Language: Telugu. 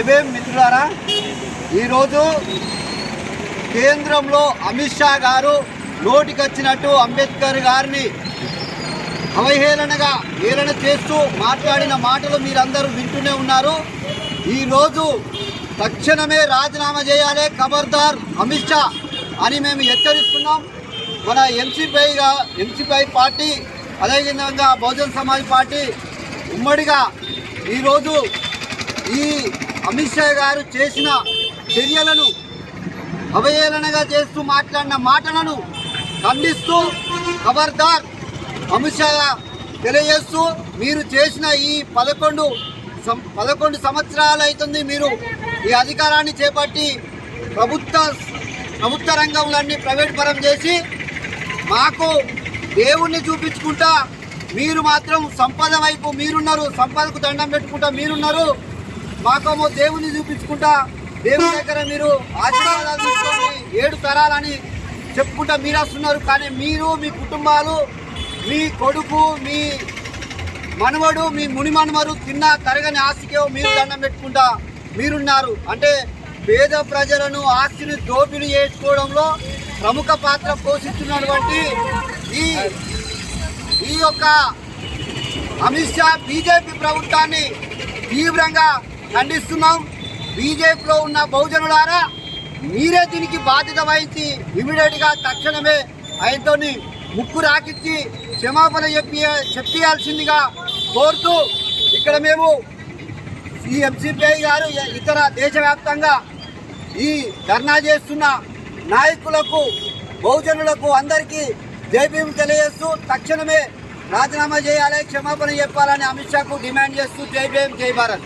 జబేం మిత్రులారా ఈరోజు కేంద్రంలో అమిత్ షా గారు నోటికొచ్చినట్టు అంబేద్కర్ గారిని అవహేళనగా హేళన చేస్తూ మాట్లాడిన మాటలు మీరందరూ వింటూనే ఉన్నారు. ఈరోజు తక్షణమే రాజీనామా చేయాలి ఖబర్దార్ అమిత్ షా అని మేము హెచ్చరిస్తున్నాం. మన ఎంసీపైగా ఎంసీపై పార్టీ అదేవిధంగా బహుజన్ సమాజ్ పార్టీ ఉమ్మడిగా ఈరోజు ఈ అమిత్ షా గారు చేసిన చర్యలను అవహేళనగా చేస్తూ మాట్లాడిన మాటలను ఖండిస్తూ ఖబర్దార్ అమిత్ షా తెలియజేస్తూ మీరు చేసిన ఈ పదకొండు సం- పదకొండు సంవత్సరాలు అవుతుంది మీరు ఈ అధికారాన్ని చేపట్టి ప్రభుత్వ ప్రభుత్వ రంగంలన్నీ ప్రైవేట్ పరం చేసి మాకు దేవుణ్ణి చూపించుకుంటా మీరు మాత్రం సంపద వైపు మీరున్నారు సంపదకు దండం పెట్టుకుంటా మీరున్నారు. మాకేమో దేవుని చూపించుకుంటా దేవుని దగ్గర మీరు ఆశీర్వాదాలు తీసుకొని ఏడు తరాలని చెప్పుకుంటా మీరు వస్తున్నారు. కానీ మీరు మీ కుటుంబాలు మీ కొడుకు మీ మనవడు మీ ముని మనవరు తిన్న తరగని ఆస్తికే మీరు దండం పెట్టుకుంటా మీరున్నారు. అంటే పేద ప్రజలను ఆస్తిని దోపిడీ చేసుకోవడంలో ప్రముఖ పాత్ర పోషిస్తున్నటువంటి ఈ ఈ యొక్క అమిత్ షా బీజేపీ ప్రభుత్వాన్ని తీవ్రంగా ఖండిస్తున్నాం. బీజేపీలో ఉన్న బహుజనులారా మీరే దీనికి బాధ్యత వహించి ఇమీడియట్గా తక్షణమే ఆయనతో ముక్కు రాకిచ్చి క్షమాపణ చెప్పి చెప్పియాల్సిందిగా కోరుతూ ఇక్కడ మేము ఈ ఎంసీపీఐ గారు ఇతర దేశవ్యాప్తంగా ఈ ధర్నా చేస్తున్న నాయకులకు బహుజనులకు అందరికీ జైభీం తెలియజేస్తూ తక్షణమే రాజీనామా చేయాలి క్షమాపణ చెప్పాలని అమిత్ షాకు డిమాండ్ చేస్తూ జై భీమ్ జై భారత్.